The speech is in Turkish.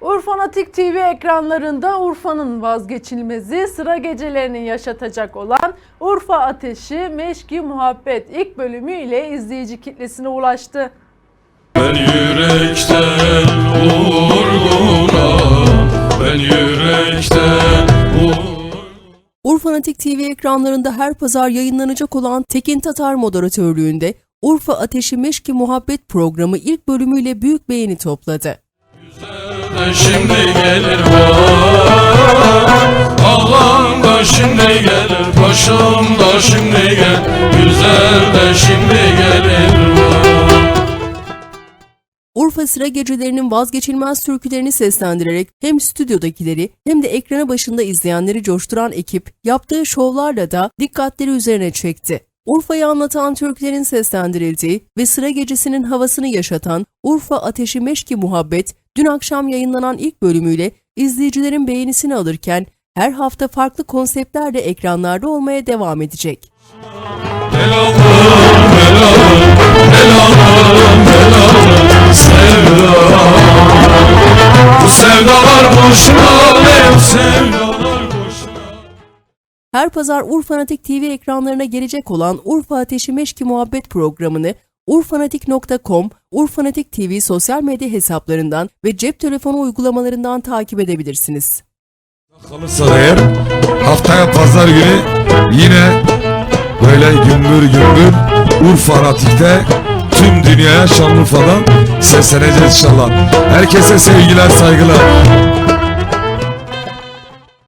Urfanatik TV ekranlarında Urfa'nın vazgeçilmezi sıra gecelerini yaşatacak olan Urfa Ateşi Meşki Muhabbet ilk bölümüyle izleyici kitlesine ulaştı. Ben yürekten vurguna Ben yürekten Urfanatik TV ekranlarında her pazar yayınlanacak olan Tekin Tatar moderatörlüğünde Urfa Ateşi Meşki Muhabbet programı ilk bölümüyle büyük beğeni topladı. Şimdi gelir bak Ağlam da şimdi gelir Paşam da şimdi gel. Güzel de şimdi gelir Urfa sıra gecelerinin vazgeçilmez türkülerini seslendirerek hem stüdyodakileri hem de ekranı başında izleyenleri coşturan ekip yaptığı şovlarla da dikkatleri üzerine çekti. Urfa'yı anlatan türkülerin seslendirildiği ve sıra gecesinin havasını yaşatan Urfa Ateşi Meşki Muhabbet dün akşam yayınlanan ilk bölümüyle izleyicilerin beğenisini alırken her hafta farklı konseptlerle ekranlarda olmaya devam edecek. Helalım, helalım, helalım, helalım Sevda Bu sevdalar boşuna Sevdalar boşuna Her pazar Urfanatik TV ekranlarına gelecek olan Urfa Ateşi Meşki Muhabbet programını urfanatik.com, Urfanatik TV sosyal medya hesaplarından ve cep telefonu uygulamalarından takip edebilirsiniz. Kalırsa eğer haftaya pazar günü yine böyle gümbür gümbür Urfa Anatik'te tüm dünyaya Şanlıurfa'dan sesleneceğiz inşallah. Herkese sevgiler saygılar.